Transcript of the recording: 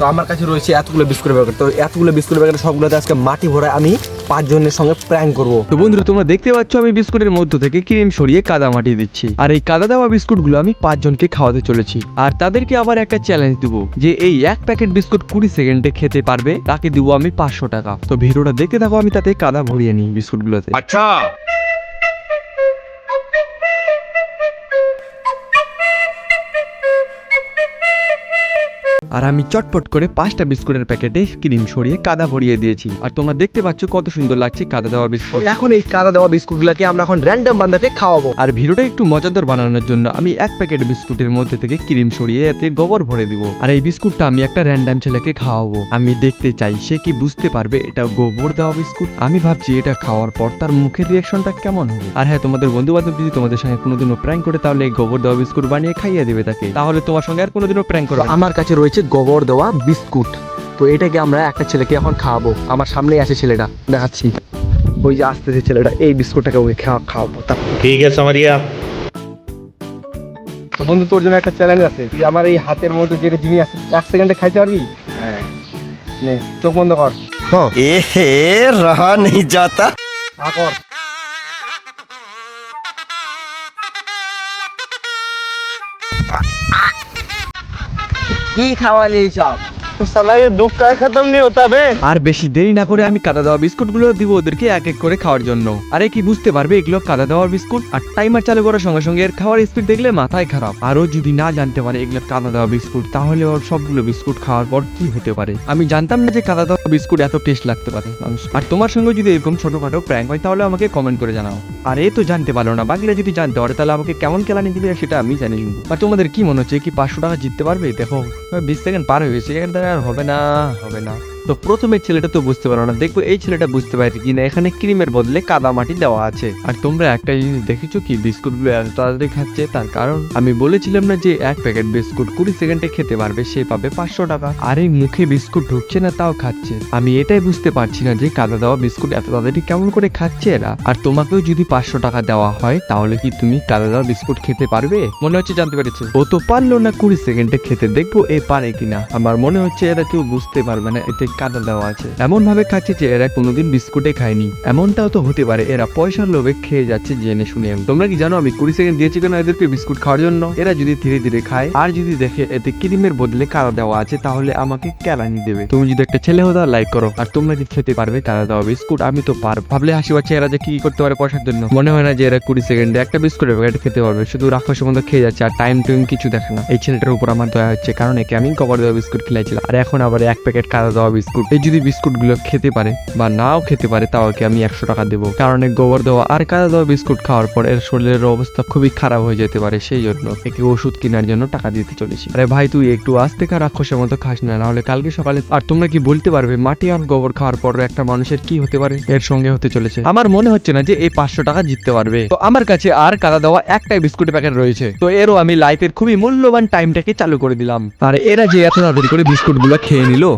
তো আমার কাছে রয়েছে এতগুলো বিস্কুটের প্যাকেট তো এতগুলো বিস্কুটের প্যাকেট সবগুলোতে আজকে মাটি ভরায় আমি পাঁচজনের সঙ্গে প্র্যাঙ্ক করব। তো বন্ধুরা তোমরা দেখতে পাচ্ছ আমি বিস্কুটের মধ্য থেকে ক্রিম সরিয়ে কাদা মাটি দিচ্ছি। আর এই কাদা দেওয়া বিস্কুটগুলো আমি পাঁচজনকে খাওয়াতে চলেছি। আর তাদেরকে আবার একটা চ্যালেঞ্জ দিব যে এই এক প্যাকেট বিস্কুট কুড়ি সেকেন্ডে খেতে পারবে? তাকে দিব আমি পাঁচশো টাকা। তো ভিডিওটা দেখতে থাকো আমি তাতে কাদা ভরিয়ে নিই বিস্কুটগুলোতে। আচ্ছা আর আমি চটপট করে পাঁচটা বিস্কুটের প্যাকেটে ক্রিম সরিয়ে কাদা ভরিয়ে দিয়েছি। আর তোমরা দেখতে পাচ্ছ কত সুন্দর লাগছে কাদা দেওয়া বিস্কুট। এখন এই কাদা দেওয়া বিস্কুটগুলোকে আমরা এখন র্যান্ডম বান্দাকে খাওয়াবো। আর ভিডিওটা একটু মজাদার বানানোর জন্য আমি এক প্যাকেট বিস্কুটের মধ্যে থেকে ক্রিম সরিয়ে এতে গোবর ভরে দিব। আর এই বিস্কুটটা আমি একটা র্যান্ডম ছেলেকে খাওয়াবো। আমি দেখতে চাই সে কি বুঝতে পারবে এটা গোবর দেওয়া বিস্কুট? আমি ভাবছি এটা খাওয়ার পর তার মুখের রিয়াকশনটা কেমন হবে? আর হ্যাঁ তোমাদের বন্ধু বান্ধব যদি তোমাদের সঙ্গে কোনোদিনও প্র্যাঙ্ক করে তাহলে এই গোবর দেওয়া বিস্কুট বানিয়ে খাইয়ে দেবে তাকে। তাহলে তোমার সঙ্গে আর কোনোদিনও প্র্যাঙ্ক করো আমার কাছে রয়েছে হচ্ছে গোবর দেওয়া বিস্কুট। তো এটাকে আমরা একটা ছেলেকে এখন খাওয়াবো। আমার সামনেই আছে ছেলেটা। দেখাচ্ছি। ওই যে আসতেছে ছেলেটা। এই বিস্কুটটাকে ওকে খাওয়া খাওয়াবো। ঠিক আছে মারিয়া। বন্ধু তোর জন্য একটা চ্যালেঞ্জ আছে। তুই আমার এই হাতের মধ্যে যেটা জিনিস আছে এক সেকেন্ডে খাইতে পারবি? হ্যাঁ। নে চোখ বন্ধ কর। হ্যাঁ। এ হে রাহা নেই যাতা কর। কি খাওয়ালি সব? সালাগে আর বেশি দেরি না করে আমি কাদা দেওয়া দিব ওদেরকে এক এক করে খাওয়ার জন্য। আরে কি বুঝতে পারবে এগুলো কাদা দেওয়ার বিস্কুট? আর টাইমার চালু করার সঙ্গে সঙ্গে এর খাওয়ার স্পিড দেখলে মাথায় খারাপ। যদি না জানতে পারে এগুলো কাদা দেওয়া বিস্কুট, তাহলে ওর সবগুলো বিস্কুট খাওয়ার পর কি হতে পারে? আমি জানতাম না যে কাদা দেওয়া বিস্কুট এত টেস্ট লাগতে পারে মানুষ। আর তোমার সঙ্গে যদি এরকম ছোটখাটো প্র্যাঙ্ক হয়, তাহলে আমাকে কমেন্ট করে জানাও। আর এ তো জানতে পারল না, বাকিরা যদি জানতে পারে, তাহলে আমাকে কেমন কেলানি দিবে সেটা আমি জানি। আর তোমাদের কি মনে হচ্ছে, কি পাঁচশো টাকা জিততে পারবে? দেখো, বিশ সেকেন্ড পার হয়েছে এখানে থেকে আর হবে না হবে না তো প্রথমে ছেলেটা তো বুঝতে পারো না। দেখব এই ছেলেটা বুঝতে পারে কিনা। এখানে ক্রিমের বদলে কাদা মাটি দেওয়া আছে। আর তোমরা একটা জিনিস দেখেছ কি? বিস্কুটগুলো এত তাড়াতাড়ি খাচ্ছে, তার কারণ আমি বলেছিলাম না যে এক প্যাকেট বিস্কুট কুড়ি সেকেন্ডে খেতে পারবে, সে পাবে পাঁচশো টাকা। আর এই মুখে বিস্কুট ঢুকছে না, তাও খাচ্ছে। আমি এটাই বুঝতে পারছি না যে কাদা দেওয়া বিস্কুট এত তাড়াতাড়ি কেমন করে খাচ্ছে এরা। আর তোমাকেও যদি পাঁচশো টাকা দেওয়া হয়, তাহলে কি তুমি কাদা দেওয়া বিস্কুট খেতে পারবে? মনে হচ্ছে জানতে পেরেছ। ও তো পারল না কুড়ি সেকেন্ডে খেতে। দেখব এ পারে কিনা। আমার মনে হচ্ছে এরা কেউ বুঝতে পারবে না, এতে কাদা দেওয়া আছে। এমন ভাবে খাচ্ছে যে এরা কোনোদিন বিস্কুটে খায়নি। এমনটাও তো হতে পারে, এরা পয়সার লোভে খেয়ে যাচ্ছে জেনে শুনে। তোমরা কি জানো আমি কুড়ি সেকেন্ড দিয়েছি কেন এদেরকে বিস্কুট খাওয়ার জন্য? এরা যদি ধীরে ধীরে খায় আর যদি দেখে এতে ক্রিমের বদলে কাদা দেওয়া আছে, তাহলে আমাকে কেলানি দেবে। তুমি যদি একটা ছেলে হতো লাইক করো, আর তোমরা কি খেতে পারবে কাদা দেওয়া বিস্কুট, আমি তো পার ভাবলে হাসি পাচ্ছে এরা যে কি করতে পারে পয়সার জন্য। মনে হয় না যে এরা কুড়ি সেকেন্ডে একটা বিস্কুটের প্যাকেট খেতে পারবে, শুধু রাক্ষসের মতো খেয়ে যাচ্ছে আর টাইম টুইম কিছু দেখে না। এই ছেলেটার উপর আমার দয়া হচ্ছে, কারণ একে আমি কভার দেওয়া বিস্কুট খেলাইছিলাম। আর এখন আবার এক প্যাকেট কাদা দেওয়া বিস্কুট। এই যদি বিস্কুটগুলো খেতে পারে বা নাও খেতে পারে, তাও ওকে আমি একশো টাকা দেবো। কারণ গোবর দেওয়া আর কাদা দেওয়া বিস্কুট খাওয়ার পর এর শরীরের অবস্থা খুবই খারাপ হয়ে যেতে পারে, সেই জন্য একে ওষুধ কেনার জন্য টাকা দিতে চলেছি। আরে ভাই, তুই একটু আস্তে খা, রাক্ষসের মতো খাস না, নাহলে কালকে সকালে আর তোমরা কি বলতে পারবে, মাটি আর গোবর খাওয়ার পর একটা মানুষের কি হতে পারে? এর সঙ্গে হতে চলেছে। আমার মনে হচ্ছে না যে এই পাঁচশো টাকা জিততে পারবে। তো আমার কাছে আর কাদা দেওয়া একটাই বিস্কুটের প্যাকেট রয়েছে। তো এরও আমি লাইফের খুবই মূল্যবান টাইমটাকে চালু করে দিলাম। আর এরা যে এত তাড়াতাড়ি করে বিস্কুটগুলো খেয়ে নিল